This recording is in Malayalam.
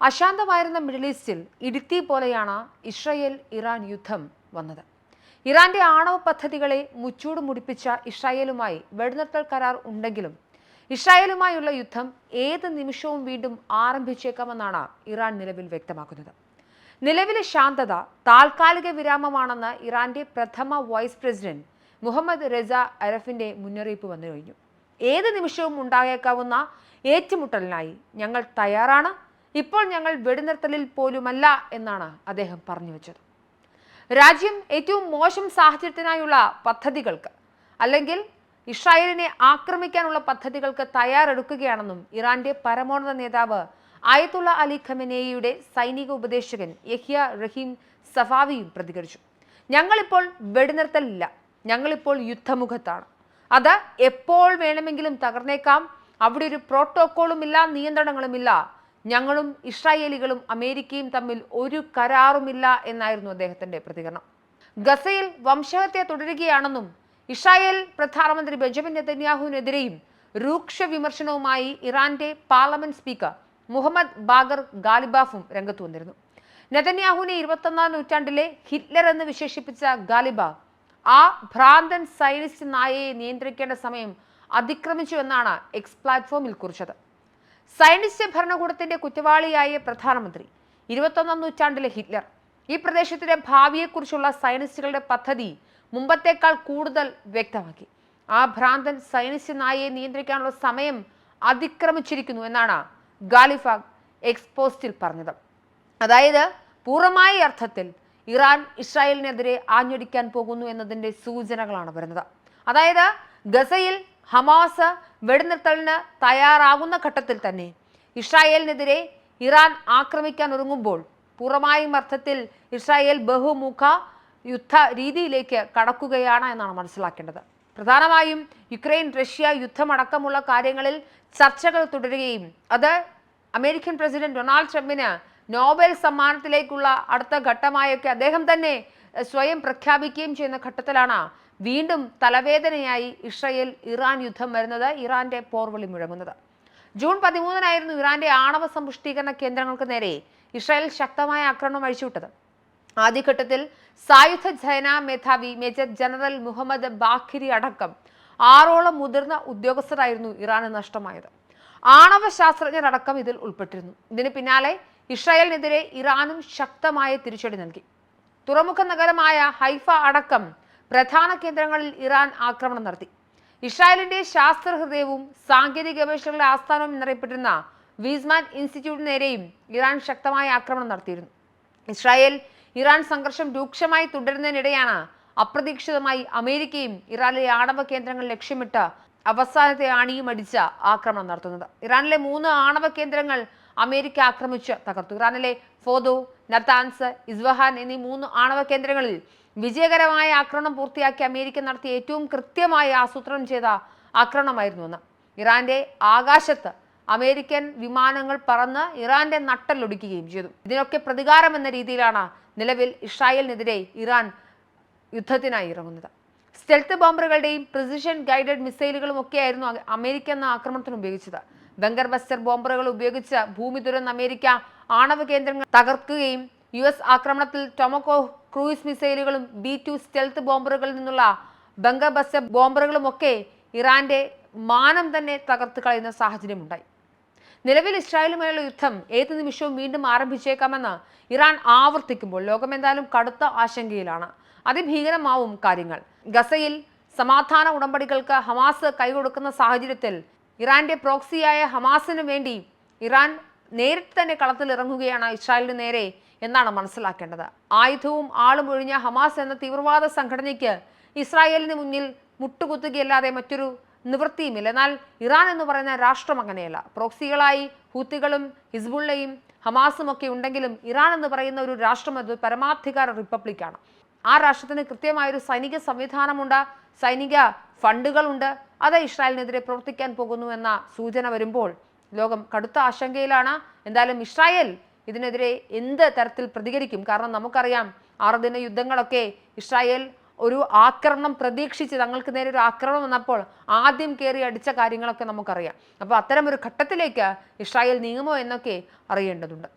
അശാന്തമായിരുന്ന മിഡിൽ ഈസ്റ്റിൽ ഇടുത്തി പോലെയാണ് ഇസ്രയേൽ ഇറാൻ യുദ്ധം വന്നത്. ഇറാന്റെ ആണവ പദ്ധതികളെ മുച്ചൂട് മുടിപ്പിച്ച ഇസ്രായേലുമായി വെടിനിർത്തൽ കരാർ ഉണ്ടെങ്കിലും ഇസ്രായേലുമായുള്ള യുദ്ധം ഏത് നിമിഷവും വീണ്ടും ആരംഭിച്ചേക്കാമെന്നാണ് ഇറാൻ നിലവിൽ വ്യക്തമാക്കുന്നത്. നിലവിലെ ശാന്തത താൽക്കാലിക വിരാമമാണെന്ന് ഇറാന്റെ പ്രഥമ വൈസ് പ്രസിഡന്റ് മുഹമ്മദ് റെസ അരഫിന്റെ മുന്നറിയിപ്പ് വന്നു കഴിഞ്ഞു ഏത് നിമിഷവും ഉണ്ടായേക്കാവുന്ന ഏറ്റുമുട്ടലിനായി ഞങ്ങൾ തയ്യാറാണ്. ഇപ്പോൾ ഞങ്ങൾ വെടിനിർത്തലിൽ പോലുമല്ല എന്നാണ് അദ്ദേഹം പറഞ്ഞു വെച്ചത്. രാജ്യം ഏറ്റവും മോശം സാഹചര്യത്തിനായുള്ള പദ്ധതികൾക്ക് അല്ലെങ്കിൽ ഇസ്രായേലിനെ ആക്രമിക്കാനുള്ള പദ്ധതികൾക്ക് തയ്യാറെടുക്കുകയാണെന്നും ഇറാന്റെ പരമോന്നത നേതാവ് ആയത്തുള്ള അലി ഖമനേയുടെ സൈനിക ഉപദേശകൻ യഹിയ റഹീം സഫാവിയും പ്രതികരിച്ചു. ഞങ്ങളിപ്പോൾ വെടിനിർത്തലില്ല. ഞങ്ങളിപ്പോൾ യുദ്ധമുഖത്താണ്. അത് എപ്പോൾ വേണമെങ്കിലും തകർന്നേക്കാം. അവിടെ ഒരു പ്രോട്ടോക്കോളും ഇല്ല നിയന്ത്രണങ്ങളുമില്ല. ഞങ്ങളും ഇസ്രായേലികളും അമേരിക്കയും തമ്മിൽ ഒരു കരാറുമില്ല എന്നായിരുന്നു അദ്ദേഹത്തിന്റെ പ്രതികരണം. ഗസയിൽ വംശഹത്യ തുടരുകയാണെന്നും ഇസ്രായേൽ പ്രധാനമന്ത്രി ബെഞ്ചമിൻ നെതന്യാഹുവിനെതിരെയും രൂക്ഷ വിമർശനവുമായി ഇറാന്റെ പാർലമെന്റ് സ്പീക്കർ മുഹമ്മദ് ബാഗർ ഗാലിബാഫും രംഗത്തു വന്നിരുന്നു. നെതന്യാഹുവിനെ ഇരുപത്തൊന്നാം നൂറ്റാണ്ടിലെ ഹിറ്റ്ലർ എന്ന് വിശേഷിപ്പിച്ച ഗാലിബാഫ് ആ ഭ്രാന്തൻ സൈനിസ്റ്റ് നായയെ നിയന്ത്രിക്കേണ്ട സമയം അതിക്രമിച്ചു എന്നാണ് എക്സ് പ്ലാറ്റ്ഫോമിൽ കുറിച്ചത്. സൈനിസ്റ്റ് ഭരണകൂടത്തിന്റെ കുറ്റവാളിയായ പ്രധാനമന്ത്രി. ഇരുപത്തൊന്നാം നൂറ്റാണ്ടിലെ ഹിറ്റ്ലർ. ഈ പ്രദേശത്തിന്റെ ഭാവിയെക്കുറിച്ചുള്ള സയനിസ്റ്റുകളുടെ പദ്ധതി മുമ്പത്തേക്കാൾ കൂടുതൽ വ്യക്തമാക്കി. ആ ഭ്രാന്തൻ സയനിസ്റ്റ് നായയെ നിയന്ത്രിക്കാനുള്ള സമയം അതിക്രമിച്ചിരിക്കുന്നു എന്നാണ് ഗാലിഫാഗ് എക്സ്പോസ്റ്റിൽ പറഞ്ഞത്. അതായത് പൂർണമായ അർത്ഥത്തിൽ ഇറാൻ ഇസ്രായേലിനെതിരെ ആഞ്ഞടിക്കാൻ പോകുന്നു എന്നതിന്റെ സൂചനകളാണ് വരുന്നത്. അതായത് ഗസയിൽ ഹമാസ് വെടിനിർത്തലിന് തയ്യാറാകുന്ന ഘട്ടത്തിൽ തന്നെ ഇസ്രായേലിനെതിരെ ഇറാൻ ആക്രമിക്കാൻ ഒരുങ്ങുമ്പോൾ പൂർണമായും അർത്ഥത്തിൽ ഇസ്രായേൽ ബഹുമുഖ യുദ്ധ രീതിയിലേക്ക് കടക്കുകയാണ് എന്നാണ് മനസ്സിലാക്കേണ്ടത്. പ്രധാനമായും യുക്രൈൻ റഷ്യ യുദ്ധമടക്കമുള്ള കാര്യങ്ങളിൽ ചർച്ചകൾ തുടരുകയും അത് അമേരിക്കൻ പ്രസിഡന്റ് ഡൊണാൾഡ് ട്രംപിന് നോബൽ സമ്മാനത്തിലേക്കുള്ള അടുത്ത ഘട്ടമായൊക്കെ അദ്ദേഹം തന്നെ സ്വയം പ്രഖ്യാപിക്കുകയും ചെയ്യുന്ന ഘട്ടത്തിലാണ് വീണ്ടും തലവേദനയായി ഇസ്രയേൽ ഇറാൻ യുദ്ധം വരുന്നത് ഇറാന്റെ പോർവിളി മുഴങ്ങുന്നത്. ജൂൺ പതിമൂന്നിനായിരുന്നു ഇറാന്റെ ആണവ സമ്പുഷ്ടീകരണ കേന്ദ്രങ്ങൾക്ക് നേരെ ഇസ്രായേൽ ശക്തമായ ആക്രമണം അഴിച്ചുവിട്ടത്. ആദ്യഘട്ടത്തിൽ സായുധ സേനാ മേധാവി മേജർ ജനറൽ മുഹമ്മദ് ബാഖിരി അടക്കം ആറോളം മുതിർന്ന ഉദ്യോഗസ്ഥരായിരുന്നു ഇറാന് നഷ്ടമായത്. ആണവ ശാസ്ത്രജ്ഞരടക്കം ഇതിൽ ഉൾപ്പെട്ടിരുന്നു. ഇതിന് പിന്നാലെ ഇസ്രായേലിനെതിരെ ഇറാനും ശക്തമായ തിരിച്ചടി നൽകി. തുറമുഖ നഗരമായ ഹൈഫ അടക്കം പ്രധാന കേന്ദ്രങ്ങളിൽ ഇറാൻ ആക്രമണം നടത്തി. ഇസ്രായേലിന്റെ ശാസ്ത്ര ഹൃദയവും സാങ്കേതിക ഗവേഷണങ്ങളുടെ ആസ്ഥാനവും എന്നറിയപ്പെട്ടിരുന്ന വീസ്മാൻ ഇൻസ്റ്റിറ്റ്യൂട്ടിന് നേരെയും ഇറാൻ ശക്തമായ ആക്രമണം നടത്തിയിരുന്നു. ഇസ്രായേൽ ഇറാൻ സംഘർഷം രൂക്ഷമായി തുടരുന്നതിനിടെയാണ് അപ്രതീക്ഷിതമായി അമേരിക്കയും ഇറാനിലെ ആണവ കേന്ദ്രങ്ങൾ ലക്ഷ്യമിട്ട് അവസാനത്തെ ആണിയും അടിച്ച ആക്രമണം നടത്തുന്നത്. ഇറാനിലെ മൂന്ന് ആണവ കേന്ദ്രങ്ങൾ അമേരിക്ക ആക്രമിച്ച് തകർത്തു. ഇറാനിലെ ഫോദോ നത്താൻസ് ഇസ്വഹാൻ എന്നീ മൂന്ന് ആണവ കേന്ദ്രങ്ങളിൽ വിജയകരമായ ആക്രമണം പൂർത്തിയാക്കി അമേരിക്ക നടത്തിയ ഏറ്റവും കൃത്യമായി ആസൂത്രണം ചെയ്ത ആക്രമണമായിരുന്നു എന്ന് ഇറാന്റെ ആകാശത്ത് അമേരിക്കൻ വിമാനങ്ങൾ പറന്ന് ഇറാന്റെ നട്ടലൊടിക്കുകയും ചെയ്തു. ഇതിനൊക്കെ പ്രതികാരം എന്ന രീതിയിലാണ് നിലവിൽ ഇസ്രായേലിനെതിരെ ഇറാൻ യുദ്ധത്തിനായി ഇറങ്ങുന്നത്. സ്റ്റെൽത്ത് ബോംബറുകളുടെയും പ്രിസിഷൻ ഗൈഡഡ് മിസൈലുകളും ഒക്കെയായിരുന്നു അമേരിക്ക എന്ന ആക്രമണത്തിന് ഉപയോഗിച്ചത്. ബങ്കർ ബസ്റ്റർ ബോംബറുകൾ ഉപയോഗിച്ച് ഭൂമി തുരന്ന് അമേരിക്ക ആണവ കേന്ദ്രങ്ങൾ തകർക്കുകയും യു എസ് ആക്രമണത്തിൽ ടൊമക്കോ ക്രൂയിസ് മിസൈലുകളും ബി ടു സ്റ്റെൽത്ത് ബോംബറുകളിൽ നിന്നുള്ള ബംഗബസ് ബോംബറുകളുമൊക്കെ ഇറാന്റെ മാനം തന്നെ തകർത്ത് കളയുന്ന സാഹചര്യമുണ്ടായി. നിലവിൽ ഇസ്രായേലുമായുള്ള യുദ്ധം ഏത് നിമിഷവും വീണ്ടും ആരംഭിച്ചേക്കാമെന്ന് ഇറാൻ ആവർത്തിക്കുമ്പോൾ ലോകം എന്തായാലും കടുത്ത ആശങ്കയിലാണ്. അതിഭീകരമാവും കാര്യങ്ങൾ. ഗസയിൽ സമാധാന ഉടമ്പടികൾക്ക് ഹമാസ് കൈകൊടുക്കുന്ന സാഹചര്യത്തിൽ ഇറാന്റെ പ്രോക്സിയായ ഹമാസിനു വേണ്ടി ഇറാൻ നേരിട്ട് തന്നെ കളത്തിലിറങ്ങുകയാണ് ഇസ്രായേലിന് നേരെ എന്നാണ് മനസ്സിലാക്കേണ്ടത്. ആയുധവും ആളും ഒഴിഞ്ഞ ഹമാസ് എന്ന തീവ്രവാദ സംഘടനയ്ക്ക് ഇസ്രായേലിന് മുന്നിൽ മുട്ടുകുത്തുകയല്ലാതെ മറ്റൊരു നിവൃത്തിയുമില്ല. എന്നാൽ ഇറാൻ എന്ന് പറയുന്ന രാഷ്ട്രം അങ്ങനെയല്ല. പ്രോക്സികളായി ഹൂത്തികളും ഹിസ്ബുള്ളയും ഹമാസും ഒക്കെ ഉണ്ടെങ്കിലും ഇറാൻ എന്ന് പറയുന്ന ഒരു രാഷ്ട്രം അത് പരമാധികാര റിപ്പബ്ലിക്കാണ്. ആ രാഷ്ട്രത്തിന് കൃത്യമായൊരു സൈനിക സംവിധാനമുണ്ട് സൈനിക ഫണ്ടുകളുണ്ട്. അത് ഇസ്രായേലിനെതിരെ പ്രവർത്തിക്കാൻ പോകുന്നു എന്ന സൂചന വരുമ്പോൾ ലോകം കടുത്ത ആശങ്കയിലാണ്. എന്തായാലും ഇസ്രായേൽ ഇതിനെതിരെ എന്ത് തരത്തിൽ പ്രതികരിക്കും? കാരണം നമുക്കറിയാം ആറ് ആറുദിന യുദ്ധങ്ങളൊക്കെ ഇസ്രായേൽ ഒരു ആക്രമണം പ്രതീക്ഷിച്ച് തങ്ങൾക്ക് നേരെ ഒരു ആക്രമണം വന്നപ്പോൾ ആദ്യം കയറി അടിച്ച കാര്യങ്ങളൊക്കെ നമുക്കറിയാം. അപ്പോൾ അത്തരം ഒരു ഘട്ടത്തിലേക്ക് ഇസ്രായേൽ നീങ്ങുമോ എന്നൊക്കെ അറിയേണ്ടതുണ്ട്.